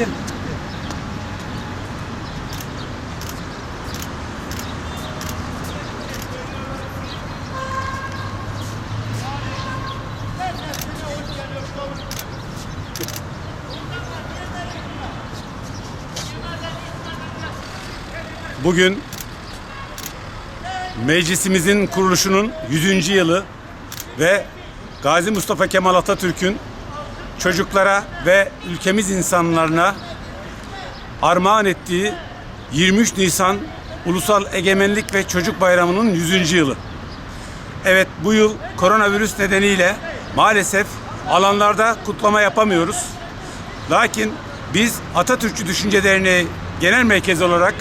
gidelim. Bugün meclisimizin kuruluşunun 100. yılı ve Gazi Mustafa Kemal Atatürk'ün çocuklara ve ülkemiz insanlarına armağan ettiği 23 Nisan Ulusal Egemenlik ve Çocuk Bayramı'nın 100. yılı. Evet bu yıl koronavirüs nedeniyle maalesef alanlarda kutlama yapamıyoruz. Lakin biz Atatürkçü Düşünce Derneği Genel Merkezi olarak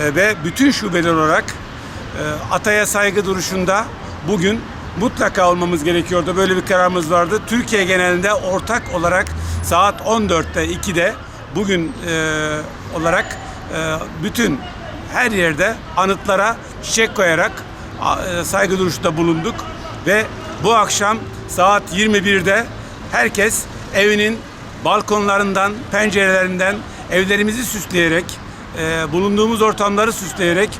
e, ve bütün şubeler olarak e, ataya saygı duruşunda bugün mutlaka olmamız gerekiyordu. Böyle bir kararımız vardı. Türkiye genelinde ortak olarak saat 14'te 2'de bugün e, olarak e, bütün her yerde anıtlara çiçek koyarak e, saygı duruşunda bulunduk ve bu akşam saat 21'de herkes evinin balkonlarından, pencerelerinden evlerimizi süsleyerek, e, bulunduğumuz ortamları süsleyerek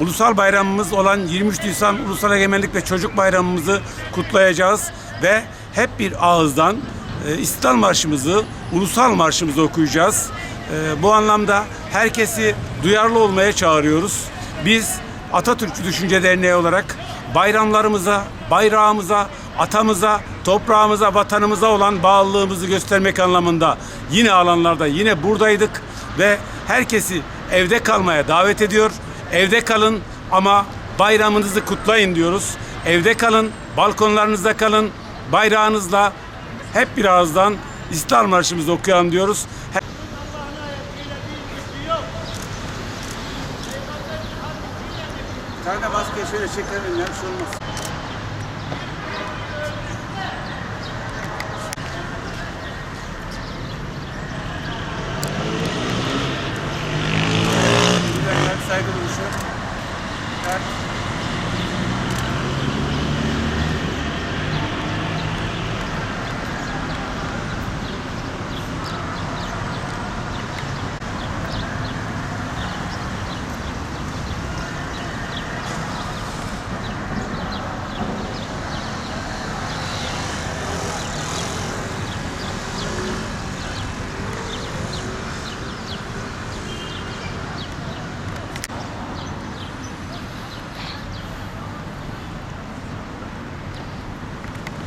ulusal bayramımız olan 23 Nisan Ulusal Egemenlik ve Çocuk Bayramımızı kutlayacağız ve hep bir ağızdan e, İstiklal Marşımızı, ulusal marşımızı okuyacağız. E, bu anlamda herkesi duyarlı olmaya çağırıyoruz. Biz Atatürkçü Düşünce Derneği olarak bayramlarımıza, bayrağımıza, atamıza, toprağımıza, vatanımıza olan bağlılığımızı göstermek anlamında yine alanlarda yine buradaydık ve herkesi evde kalmaya davet ediyor. Evde kalın ama bayramınızı kutlayın diyoruz. Evde kalın, balkonlarınızda kalın, bayrağınızla hep bir ağızdan İstiklal Marşımızı okuyalım diyoruz. De maskeyi şöyle çekelim ya şey olmaz.